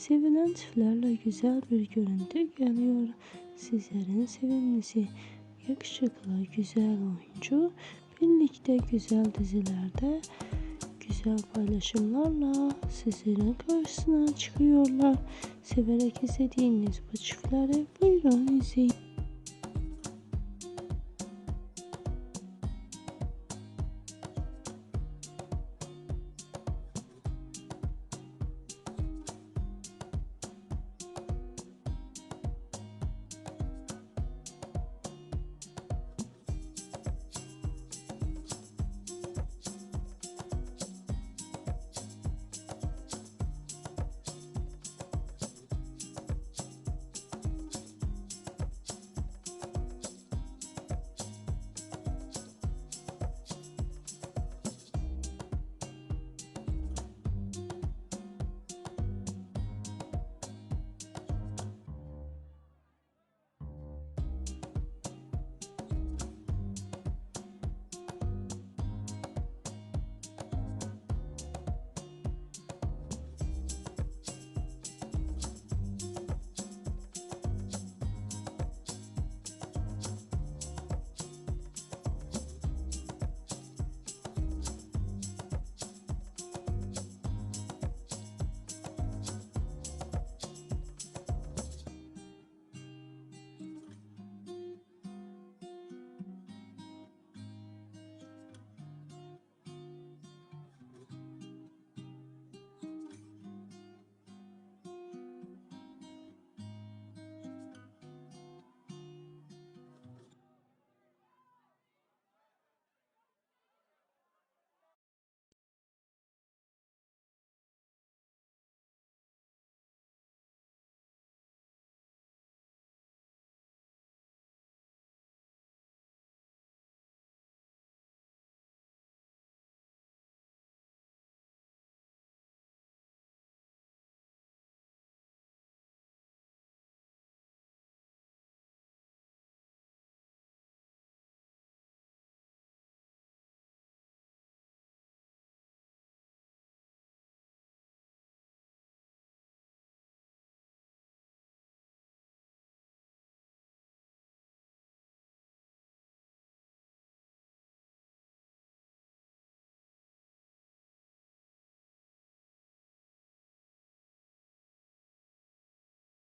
Sevilen çiftlerle güzel bir görüntü geliyor. Sizlerin sevimlisi, yakışıklı, güzel oyuncu birlikte güzel dizilerde güzel paylaşımlarla sizlerin karşısına çıkıyorlar. Severek izlediğiniz bu çiftleri buyurun izleyin.